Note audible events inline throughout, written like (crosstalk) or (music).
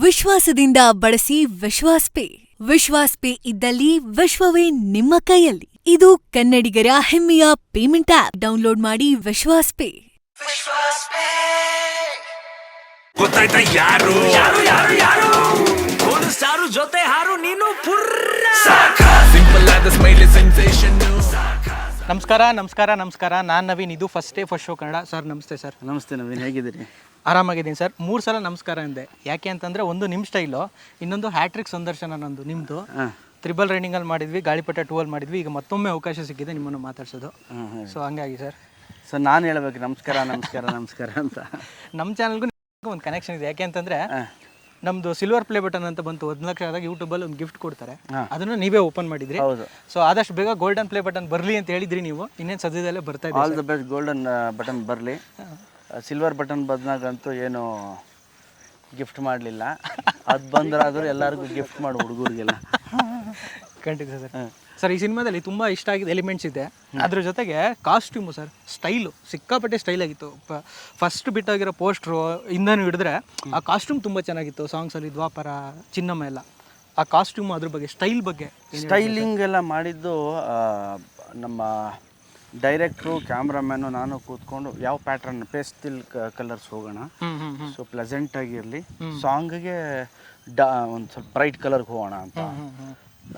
ವಿಶ್ವಾಸದಿಂದ ಬಳಸಿ ವಿಶ್ವಾಸ್ ಪೇ. ವಿಶ್ವಾಸ್ ಪೇ ಇದ್ದಲ್ಲಿ ವಿಶ್ವವೇ ನಿಮ್ಮ ಕೈಯಲ್ಲಿ. ಇದು ಕನ್ನಡಿಗರ ಹೆಮ್ಮೆಯ ಪೇಮೆಂಟ್ ಆಪ್ ಡೌನ್ಲೋಡ್ ಮಾಡಿ ವಿಶ್ವಾಸ್ ಪೇ. ಗೊತ್ತಾಯ್ತಾ ಯಾರು? ಯಾರು ಯಾರು ಯಾರು? ಒಂದು ಸಾರು ಜೊತೆ ಹಾರು ನೀನು ಪುರ್ರ. ಸಿಂಪಲ್ ಆದ ಸ್ಮೈಲಿ ಸೆನ್ಸೇಷನ್ ನಮಸ್ಕಾರ ನಮಸ್ಕಾರ ನಮಸ್ಕಾರ. ನಾನು ನವೀನ್ ಇದು first day first show Kannada. Sir ನಮಸ್ತೆ ಸರ್ ನಮಸ್ತೆ ನವೀನ್ ಹೇಗಿದ್ದೀರಿ? ಆರಾಮಾಗಿದ್ದೀನಿ ಸರ್ ಮೂರು ಸಲ ನಮಸ್ಕಾರ ಅಂದೆ. ಯಾಕೆ ಅಂತಂದರೆ ಒಂದು ನಿಮ್ಮ ಸ್ಟೈಲು ಇನ್ನೊಂದು ಹ್ಯಾಟ್ರಿಕ್ ಸಂದರ್ಶನ ನಂದು ನಿಮ್ಮದು ತ್ರಿಬಲ್ ರೈನಿಂಗಲ್ಲಿ ಮಾಡಿದ್ವಿ ಗಾಳಿಪಟ ಟೂವಲ್ಲಿ ಮಾಡಿದ್ವಿ ಈಗ ಮತ್ತೊಮ್ಮೆ ಅವಕಾಶ ಸಿಕ್ಕಿದೆ ನಿಮ್ಮನ್ನು ಮಾತಾಡ್ಸೋದು. ಸೊ ಹಂಗಾಗಿ ಸರ್ ಸೊ ನಾನು ಹೇಳ್ಬೇಕು ನಮಸ್ಕಾರ ನಮಸ್ಕಾರ ನಮಸ್ಕಾರ ಅಂತ. (laughs) ನಮ್ಮ ಚಾನಲ್ಗೂ ಒಂದು ಕನೆಕ್ಷನ್ ಇದೆ. ಯಾಕೆ ಅಂತಂದರೆ ನಮ್ಮದು ಸಿಲ್ವರ್ ಪ್ಲೇ ಬಟನ್ ಅಂತ ಬಂತು. ಒಂದು ಲಕ್ಷ ಆದಾಗ ಯೂಟ್ಯೂಬಲ್ಲಿ ಒಂದು ಗಿಫ್ಟ್ ಕೊಡ್ತಾರೆ. ಅದನ್ನು ನೀವೇ ಓಪನ್ ಮಾಡಿದ್ರಿ. ಹೌದು. ಸೊ ಆದಷ್ಟು ಬೇಗ ಗೋಲ್ಡನ್ ಪ್ಲೇ ಬಟನ್ ಬರಲಿ ಅಂತ ಹೇಳಿದ್ರಿ ನೀವು. ಇನ್ನೇನು ಸದ್ಯದಲ್ಲೇ ಬರ್ತಾ ಇದೆ all the best golden button ಬರಲಿ. ಸಿಲ್ವರ್ ಬಟನ್ ಬದನಾಗಂತೂ ಏನು ಗಿಫ್ಟ್ ಮಾಡಲಿಲ್ಲ. ಅದು ಬಂದ್ರಾದ್ರೂ ಎಲ್ಲರಿಗೂ ಗಿಫ್ಟ್ ಮಾಡಿ ಹುಡುಗರಿಗೆಲ್ಲ. (laughs) ಖಂಡಿತ ಸರ್. ಸರ್ ಈ ಸಿನಿಮಾದಲ್ಲಿ ತುಂಬ ಇಷ್ಟ ಆಗಿದ್ದ ಎಲಿಮೆಂಟ್ಸ್ ಇದೆ. ಅದ್ರ ಜೊತೆಗೆ ಕಾಸ್ಟ್ಯೂಮು ಸರ್ ಸ್ಟೈಲು ಸಿಕ್ಕಾಪಟ್ಟೆ ಸ್ಟೈಲ್ ಆಗಿತ್ತು. ಫಸ್ಟ್ ಬಿಟ್ ಆಗಿರೋ ಪೋಸ್ಟ್ರು ಇಂದನೂ ಹಿಡಿದ್ರೆ ಆ ಕಾಸ್ಟ್ಯೂಮ್ ತುಂಬ ಚೆನ್ನಾಗಿತ್ತು. ಸಾಂಗ್ಸಲ್ಲಿ ದ್ವಾಪರ ಚಿನ್ನಮ್ಮ ಎಲ್ಲ. ಆ ಕಾಸ್ಟ್ಯೂಮ್ ಅದ್ರ ಬಗ್ಗೆ ಸ್ಟೈಲ್ ಬಗ್ಗೆ ಸ್ಟೈಲಿಂಗ್ ಎಲ್ಲ ಮಾಡಿದ್ದು ನಮ್ಮ ಡೈರೆಕ್ಟ್ರು ಕ್ಯಾಮ್ರಾಮ್ಯಾನು ನಾನು ಕೂತ್ಕೊಂಡು ಯಾವ ಪ್ಯಾಟ್ರನ್ ಪೇಸ್ಟಿಲ್ ಕಲರ್ಸ್ ಹೋಗೋಣ. ಸೊ ಪ್ಲೆಸೆಂಟ್ ಆಗಿರಲಿ. ಸಾಂಗ್ಗೆ ಡ ಒಂದು ಸ್ವಲ್ಪ ಬ್ರೈಟ್ ಕಲರ್ಗೆ ಹೋಗೋಣ ಅಂತ.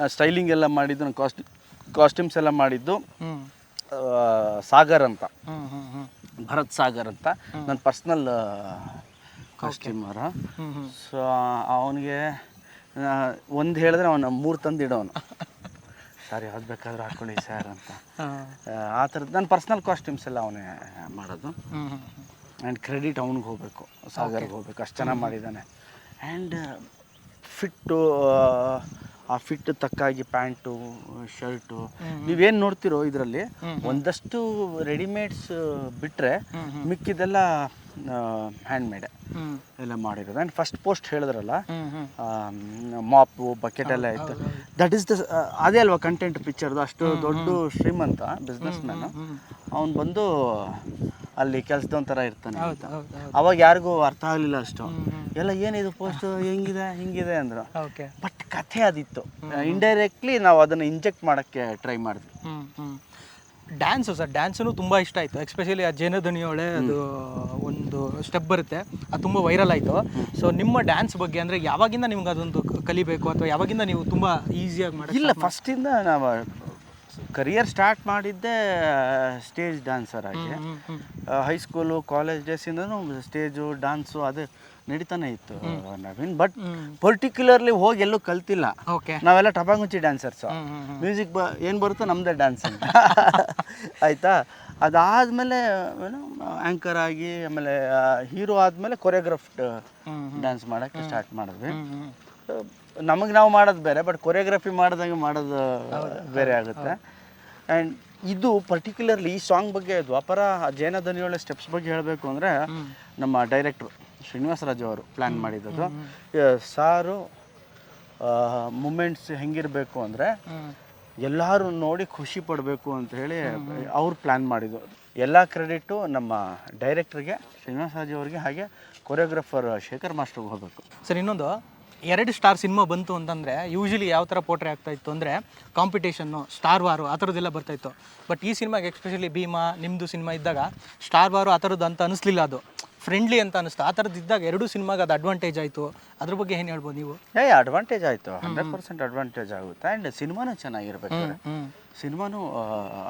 ಸ್ಟೈಲಿಂಗ್ ಎಲ್ಲ ಮಾಡಿದ್ದು ನಾನು ಕಾಸ್ಟ್ಯೂ ಕಾಸ್ಟ್ಯೂಮ್ಸ್ ಎಲ್ಲ ಮಾಡಿದ್ದು ಸಾಗರ್ ಅಂತ. ಭರತ್ ಸಾಗರ್ ಅಂತ. ನನ್ನ ಪರ್ಸ್ನಲ್ ಕಾಸ್ಟ್ಯೂಮರ್ ಸೊ ಅವನಿಗೆ ಒಂದು ಹೇಳಿದ್ರೆ ಅವನು ಮೂರು ತಂದು ಇಡೋನು. ಸರ್ ಯಾವ್ದು ಬೇಕಾದ್ರೂ ಹಾಕೊಳ್ಳಿ ಸರ್ ಅಂತ. ಆ, ಥರದ್ದು ನನ್ನ ಪರ್ಸ್ನಲ್ ಕಾಸ್ಟ್ಯೂಮ್ಸ್ ಎಲ್ಲ ಅವನೇ ಮಾಡೋದು. ಆ್ಯಂಡ್ ಕ್ರೆಡಿಟ್ ಅವ್ನಿಗೆ ಹೋಗಬೇಕು. ಸಾಗರ್ಗೆ ಹೋಗ್ಬೇಕು. ಅಷ್ಟು ಚೆನ್ನಾಗಿ ಮಾಡಿದ್ದಾನೆ. ಆ್ಯಂಡ್ ಫಿಟ್ಟು ಆ ಫಿಟ್ ತಕ್ಕಾಗಿ ಪ್ಯಾಂಟು ಶರ್ಟು ನೀವೇನು ನೋಡ್ತಿರೋ ಇದರಲ್ಲಿ ಒಂದಷ್ಟು ರೆಡಿಮೇಡ್ಸ್ ಬಿಟ್ಟರೆ ಮಿಕ್ಕಿದೆಲ್ಲ ಹ್ಯಾಂಡ್ಮೇಡ್ ಎಲ್ಲ ಮಾಡಿರೋದು. ಆ್ಯಂಡ್ ಫಸ್ಟ್ ಪೋಸ್ಟ್ ಹೇಳಿದ್ರಲ್ಲ ಮಾಪು ಬಕೆಟ್ ಎಲ್ಲ ಇತ್ತು. ದಟ್ ಈಸ್ ದ ಅದೇ ಅಲ್ವಾ ಕಂಟೆಂಟ್ ಪಿಕ್ಚರ್ದು ಅಷ್ಟು ದೊಡ್ಡ ಶ್ರೀಮಂತ ಬಿಸ್ನೆಸ್ ಮ್ಯಾನು ಅವ್ನು ಬಂದು ಅಲ್ಲಿ ಕೆಲ್ಸದೊಂದ್ ಥರ ಇರ್ತಾನೆ. ಅವಾಗ ಯಾರಿಗೂ ಅರ್ಥ ಆಗಲಿಲ್ಲ ಅಷ್ಟು. ಎಲ್ಲ ಏನಿದು ಪೋಸ್ಟ್ ಹೆಂಗಿದೆ ಹಿಂಗಿದೆ ಅಂದರು. ಓಕೆ. ಬಟ್ ಕಥೆ ಅದಿತ್ತು. ಇಂಡೈರೆಕ್ಟ್ಲಿ ನಾವು ಅದನ್ನು ಇಂಜೆಕ್ಟ್ ಮಾಡೋಕ್ಕೆ ಟ್ರೈ ಮಾಡಿದ್ವಿ. ಡ್ಯಾನ್ಸು ಸರ್ ಡ್ಯಾನ್ಸೂ ತುಂಬ ಇಷ್ಟ ಆಯಿತು. ಎಕ್ಸ್ಪೆಷಲಿ ಆ ಜೇನಧ್ವನಿಯೊಳೆ ಅದು ಒಂದು ಸ್ಟೆಪ್ ಬರುತ್ತೆ. ಅದು ತುಂಬ ವೈರಲ್ ಆಯಿತು. ಸೊ ನಿಮ್ಮ ಡ್ಯಾನ್ಸ್ ಬಗ್ಗೆ ಅಂದರೆ ಯಾವಾಗಿಂದ ನಿಮ್ಗೆ ಅದೊಂದು ಕಲಿಬೇಕು ಅಥವಾ ಯಾವಾಗಿಂದ ನೀವು ತುಂಬ ಈಸಿಯಾಗಿ ಮಾಡಿ ಇಲ್ಲ ಫಸ್ಟಿಂದ ನಾವು ಕರಿಯರ್ ಸ್ಟಾರ್ಟ್ ಮಾಡಿದ್ದೆ ಸ್ಟೇಜ್ ಡ್ಯಾನ್ಸರ್ ಆಗಿ. ಹೈಸ್ಕೂಲು ಕಾಲೇಜ್ ಡೇಸಿಂದನೂ ಸ್ಟೇಜು ಡ್ಯಾನ್ಸು ಅದು ನಡೀತಾನೆ ಇತ್ತು ನವೀನ್. ಬಟ್ ಪರ್ಟಿಕ್ಯುಲರ್ಲಿ ಹೋಗಿ ಎಲ್ಲೂ ಕಲ್ತಿಲ್ಲ. ಓಕೆ ನಾವೆಲ್ಲ ಟಪಾಂಗುಚಿ ಡ್ಯಾನ್ಸರ್ಸು ಮ್ಯೂಸಿಕ್ ಬ (laughs) ಏನು ಬರುತ್ತೋ ನಮ್ಮದೇ ಡ್ಯಾನ್ಸ್ ಅಂತ ಆಯಿತಾ? ಅದಾದಮೇಲೆ ಏನು ಆ್ಯಂಕರ್ ಆಗಿ ಆಮೇಲೆ ಹೀರೋ ಆದಮೇಲೆ ಕೊರಿಯೋಗ್ರಫ್ಡ್ ಡ್ಯಾನ್ಸ್ ಮಾಡೋಕ್ಕೆ ಸ್ಟಾರ್ಟ್ ಮಾಡಿದ್ವಿ. ನಮಗೆ ನಾವು ಮಾಡೋದು ಬೇರೆ ಬಟ್ ಕೊರಿಯೋಗ್ರಫಿ ಮಾಡಿದಂಗೆ ಮಾಡೋದು ಬೇರೆ ಆಗುತ್ತೆ. ಆ್ಯಂಡ್ ಇದು ಪರ್ಟಿಕ್ಯುಲರ್ಲಿ ಈ ಸಾಂಗ್ ಬಗ್ಗೆ ದ್ವಾಪರ ಜೈನ ಧ್ವನಿಯೊಳ ಸ್ಟೆಪ್ಸ್ ಬಗ್ಗೆ ಹೇಳಬೇಕು ಅಂದರೆ ನಮ್ಮ ಡೈರೆಕ್ಟ್ರು ಶ್ರೀನಿವಾಸ ರಾಜು ಅವರು ಪ್ಲ್ಯಾನ್ ಮಾಡಿದ್ದು ಸಾರು ಮೂಮೆಂಟ್ಸ್ ಹೆಂಗಿರಬೇಕು ಅಂದರೆ ಎಲ್ಲರೂ ನೋಡಿ ಖುಷಿ ಪಡಬೇಕು ಅಂತ ಹೇಳಿ ಅವ್ರು ಪ್ಲ್ಯಾನ್ ಮಾಡಿದ್ದು. ಎಲ್ಲ ಕ್ರೆಡಿಟು ನಮ್ಮ ಡೈರೆಕ್ಟ್ರಿಗೆ ಶ್ರೀನಿವಾಸ ರಾಜು ಅವರಿಗೆ ಹಾಗೆ ಕೊರಿಯೋಗ್ರಫರ್ ಶೇಖರ್ ಮಾಸ್ಟರ್ಗೆ ಹೋಗಬೇಕು. ಸರ್ ಇನ್ನೊಂದು ಎರಡು ಸ್ಟಾರ್ ಸಿನಿಮಾ ಬಂತು ಅಂತಂದರೆ ಯೂಶಲಿ ಯಾವ ಥರ ಪೋಟ್ರೆ ಆಗ್ತಾ ಇತ್ತು ಅಂದರೆ ಕಾಂಪಿಟೇಷನ್ನು ಸ್ಟಾರ್ ವಾರು ಆ ಥರದ್ದೆಲ್ಲ ಬರ್ತಾಯಿತ್ತು ಬಟ್ ಈ ಸಿನಿಮಾಗೆ ಎಕ್ಸ್ಪೆಷಲಿ ಭೀಮಾ ನಿಮ್ಮದು ಸಿನಿಮಾ ಇದ್ದಾಗ ಸ್ಟಾರ್ ವಾರು ಆ ಥರದ್ದು ಅಂತ ಅನಿಸ್ಲಿಲ್ಲ ಅದು. ಫ್ರೆಂಡ್ಲಿ ಅಂತ ಅನಿಸ್ತು. ಆ ಥರದ್ದು ಇದ್ದಾಗ ಎರಡು ಸಿನಿಮಾಗೆ ಅದು ಅಡ್ವಾಂಟೇಜ್ ಆಯಿತು. ಅದ್ರ ಬಗ್ಗೆ ಏನು ಹೇಳ್ಬೋದು ನೀವು? ಏ ಅಡ್ವಾಂಟೇಜ್ ಆಯಿತು. ಹಂಡ್ರೆಡ್ ಪರ್ಸೆಂಟ್ ಅಡ್ವಾಂಟೇಜ್ ಆಗುತ್ತೆ. ಆ್ಯಂಡ್ ಸಿನಿಮಾನೂ ಚೆನ್ನಾಗಿರ್ಬೇಕು. ಸಿನಿಮಾನು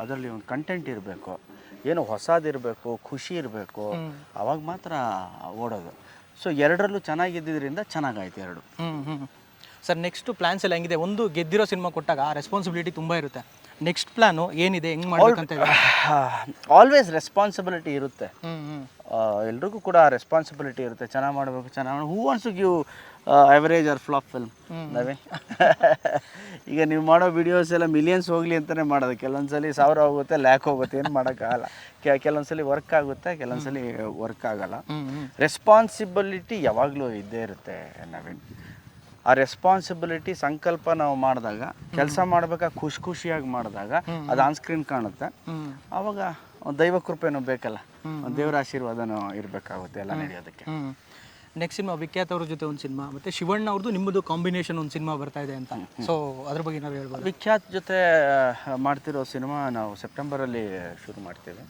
ಅದರಲ್ಲಿ ಒಂದು ಕಂಟೆಂಟ್ ಇರಬೇಕು. ಏನು ಹೊಸದಿರಬೇಕು ಖುಷಿ ಇರಬೇಕು. ಅವಾಗ ಮಾತ್ರ ಓಡೋದು. ಸೊ ಎರಡರಲ್ಲೂ ಚೆನ್ನಾಗಿದ್ದರಿಂದ ಚೆನ್ನಾಗಾಯ್ತು ಎರಡು. ಹ್ಞೂ ಹ್ಞೂ ಸರ್ ನೆಕ್ಸ್ಟ್ ಪ್ಲ್ಯಾನ್ಸ್ ಎಲ್ಲ ಹೆಂಗಿದೆ? ಒಂದು ಗೆದ್ದಿರೋ ಸಿನಿಮಾ ಕೊಟ್ಟಾಗ ರೆಸ್ಪಾನ್ಸಿಬಿಲಿಟಿ ತುಂಬ ಇರುತ್ತೆ. ನೆಕ್ಸ್ಟ್ ಪ್ಲಾನು ಏನಿದೆ ಹೆಂಗ್ ಮಾಡ್ಬೇಕಂತ ಆಲ್ವೇಸ್ ರೆಸ್ಪಾನ್ಸಿಬಿಲಿಟಿ ಇರುತ್ತೆ. ಎಲ್ರಿಗೂ ಕೂಡ ರೆಸ್ಪಾನ್ಸಿಬಿಲಿಟಿ ಇರುತ್ತೆ. ಚೆನ್ನಾಗಿ ಮಾಡಬೇಕು ಚೆನ್ನಾಗಿ who wants to give average or flop film Naveen? (laughs) ಈಗ ನೀವು ಮಾಡೋ ವಿಡಿಯೋಸ್ ಎಲ್ಲ ಮಿಲಿಯನ್ಸ್ ಹೋಗಲಿ ಅಂತಲೇ ಮಾಡೋದು. ಕೆಲವೊಂದ್ಸಲಿ ಸಾವಿರ ಹೋಗುತ್ತೆ ಲ್ಯಾಕ್ ಹೋಗುತ್ತೆ. ಏನು ಮಾಡೋಕ್ಕಾಗಲ್ಲ. ಕೆಲವೊಂದ್ಸಲಿ ವರ್ಕ್ ಆಗುತ್ತೆ ಕೆಲವೊಂದ್ಸಲಿ ವರ್ಕ್ ಆಗಲ್ಲ. ರೆಸ್ಪಾನ್ಸಿಬಿಲಿಟಿ ಯಾವಾಗಲೂ ಇದ್ದೇ ಇರುತ್ತೆ ನವೀನ್. ಆ ರೆಸ್ಪಾನ್ಸಿಬಿಲಿಟಿ ಸಂಕಲ್ಪ ನಾವು ಮಾಡಿದಾಗ ಕೆಲಸ ಮಾಡ್ಬೇಕಾ ಖುಷಿ ಖುಷಿಯಾಗಿ ಮಾಡಿದಾಗ ಅದು ಆನ್ ಸ್ಕ್ರೀನ್ ಕಾಣುತ್ತೆ. ಅವಾಗ ಒಂದ್ ದೈವ ಕೃಪೆನೂ ಬೇಕಲ್ಲ. ದೇವರ ಆಶೀರ್ವಾದನೂ ಇರಬೇಕಾಗುತ್ತೆ ಎಲ್ಲ ನಡೆಯೋದಕ್ಕೆ. ನೆಕ್ಸ್ಟ್ ಸಿನಿಮಾ ವಿಖ್ಯಾತ್ ಅವ್ರ ಜೊತೆ ಒಂದು ಸಿನಿಮಾ ಮತ್ತೆ ಶಿವಣ್ಣ ಅವ್ರದ್ದು ನಿಮ್ಮದು ಕಾಂಬಿನೇಷನ್ ಒಂದು ಸಿನಿಮಾ ಬರ್ತಾ ಇದೆ ಅಂತ. ಸೊ ಅದ್ರ ಬಗ್ಗೆ ನಾವು ಹೇಳ್ಬೋದು? ವಿಖ್ಯಾತ್ ಜೊತೆ ಮಾಡ್ತಿರೋ ಸಿನಿಮಾ ನಾವು ಸೆಪ್ಟೆಂಬರಲ್ಲಿ ಶುರು ಮಾಡ್ತೀವಿ.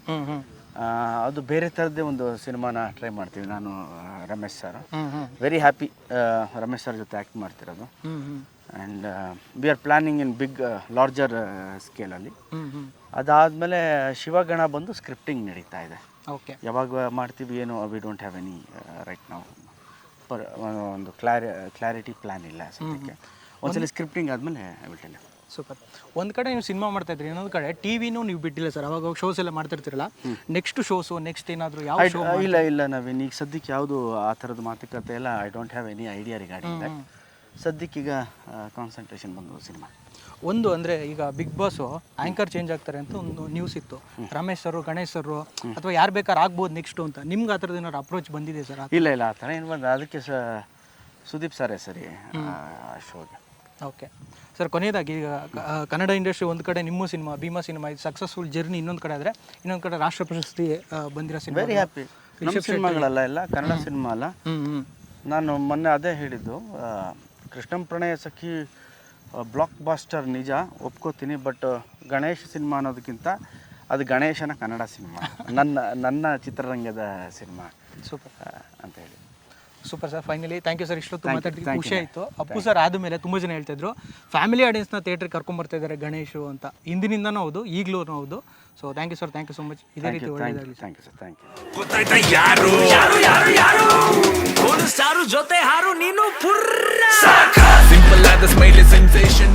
ಅದು ಬೇರೆ ಥರದ್ದೇ ಒಂದು ಸಿನಿಮಾನ ಟ್ರೈ ಮಾಡ್ತೀವಿ ನಾನು Ramesh sir. Very happy Ramesh sir ಜೊತೆ ಆ್ಯಕ್ಟ್ ಮಾಡ್ತಿರೋದು. And we are planning in big larger ಸ್ಕೇಲಲ್ಲಿ ಅದಾದಮೇಲೆ ಶಿವಗಣ ಬಂದು ಸ್ಕ್ರಿಪ್ಟಿಂಗ್ ನಡೀತಾ ಇದೆ. ಓಕೆ ಯಾವಾಗ ಮಾಡ್ತೀವಿ ಏನು we don't have any right ನಾವು ಪರ್ ಒಂದು ಕ್ಲಾರಿ ಕ್ಲಾರಿಟಿ ಪ್ಲ್ಯಾನ್ ಇಲ್ಲ ಸದ್ಯಕ್ಕೆ. ಒಂದ್ಸಲ ಸ್ಕ್ರಿಪ್ಟಿಂಗ್ ಆದಮೇಲೆ ವಿಲ್ ಸೂಪರ್. ಒಂದು ಕಡೆ ನೀವು ಸಿನಿಮಾ ಮಾಡ್ತಾ ಇದ್ರಿ ಇನ್ನೊಂದು ಕಡೆ ಟಿವಿನೂ ನೀವು ಬಿಟ್ಟಿಲ್ಲ ಸರ್ ಅವಾಗ ಶೋಸ್ ಎಲ್ಲ ಮಾಡ್ತಿರ್ತೀರಲ್ಲ? ನೆಕ್ಸ್ಟ್ ಶೋಸು ನೆಕ್ಸ್ಟ್ ಏನಾದರೂ ಯಾವ ಶೋ ಇಲ್ಲ ಇಲ್ಲ ನವೀನ್ ಈಗ ಸದ್ಯಕ್ಕೆ ಯಾವುದು ಆ ಥರದ ಮಾತುಕತೆ ಎಲ್ಲ I don't have any idea regarding that ಸದ್ಯಕ್ಕೀಗ concentration ಬಂದು ಸಿನಿಮಾ ಒಂದು ಅಂದರೆ ಈಗ ಬಿಗ್ ಬಾಸು ಆ್ಯಂಕರ್ ಚೇಂಜ್ ಆಗ್ತಾರೆ ಅಂತ ಒಂದು ನ್ಯೂಸ್ ಇತ್ತು. ರಮೇಶ್ ಸರ್ ಗಣೇಶ್ ಸರ್ ಅಥವಾ ಯಾರು ಬೇಕಾದ್ರೆ ಆಗ್ಬೋದು ನೆಕ್ಸ್ಟು ಅಂತ. ನಿಮ್ಗೆ ಆ ಥರದ ಏನಾದ್ರು ಅಪ್ರೋಚ್ ಬಂದಿದೆ ಸರ್? ಇಲ್ಲ ಇಲ್ಲ ಆ ಥರ ಏನು ಬಂದ ಅದಕ್ಕೆ ಸ ಸುದೀಪ್ ಸರೇ ಸರಿ ಶೋಗೆ. ಓಕೆ. ಸರ್ ಕೊನೆಯದಾಗಿ ಈಗ ಕನ್ನಡ ಇಂಡಸ್ಟ್ರಿ ಒಂದು ಕಡೆ ನಿಮ್ಮ ಸಿನಿಮಾ ಭೀಮಾ ಸಿನಿಮಾ ಇದು ಸಕ್ಸಸ್ಫುಲ್ ಜರ್ನಿ ಇನ್ನೊಂದು ಕಡೆ ಆದರೆ ಇನ್ನೊಂದು ಕಡೆ ರಾಷ್ಟ್ರ ಪ್ರಶಸ್ತಿ ಬಂದಿರೋ ಸಿನಿಮಾ ವೆರಿ ಹ್ಯಾಪಿ ನಮ್ಮ ಸಿನಿಮಾಗಳಲ್ಲ ಎಲ್ಲ ಕನ್ನಡ ಸಿನಿಮಾ ಅಲ್ಲ. ನಾನು ಮೊನ್ನೆ ಅದೇ ಹೇಳಿದ್ದು ಕೃಷ್ಣಂ ಪ್ರಣಯ ಸಖಿ ಬ್ಲಾಕ್ ಬಾಸ್ಟರ್ ನಿಜ ಒಪ್ಕೋತೀನಿ ಬಟ್ ಗಣೇಶ್ ಸಿನಿಮಾ ಅನ್ನೋದಕ್ಕಿಂತ ಅದು ಗಣೇಶನ ಕನ್ನಡ ಸಿನಿಮಾ. ನನ್ನ ನನ್ನ ಚಿತ್ರರಂಗದ ಸಿನಿಮಾ. ಸೂಪರ್. ಅಂತ ಹೇಳಿ. Super sir finally thank you sir ಇಷ್ಟೊತ್ತು ಮಾತಾಡ್ತೀವಿ ಖುಷಿ ಆಯಿತು. ಅಪ್ಪು ಸರ್ ಆದಮೇಲೆ ತುಂಬ ಜನ ಹೇಳ್ತಿದ್ರು ಫ್ಯಾಮಿಲಿ ಆಡಿಯನ್ಸ್ನ ಥಿಯೇಟ್ರಿಗೆ ಕರ್ಕೊಂಬರ್ತಾ ಇದ್ದಾರೆ ಗಣೇಶು ಅಂತ. ಹಿಂದಿನಿಂದನೂ ಹೌದು ಈಗಲೂ ಹೌದು. So thank you sir thank you so much ಇದೇ ಥ್ಯಾಂಕ್ ರೀತಿ ಯು ಥ್ಯಾಂಕ್ ಒಳ್ಳೆಯದಾಗಲಿ you thank you sir thank you ಗೊತ್ತಾಯ್ತಾ? ಯಾರು? ಯಾರು ಯಾರು ಯಾರು? ಸಾರು ಜೊತೆ ಹಾರು ನೀನು ಪುರ್ರ. ಸಿಂಪಲ್ ಆದ ಸ್ಮೈಲ್ ಸೆನ್ಸೇಷನ್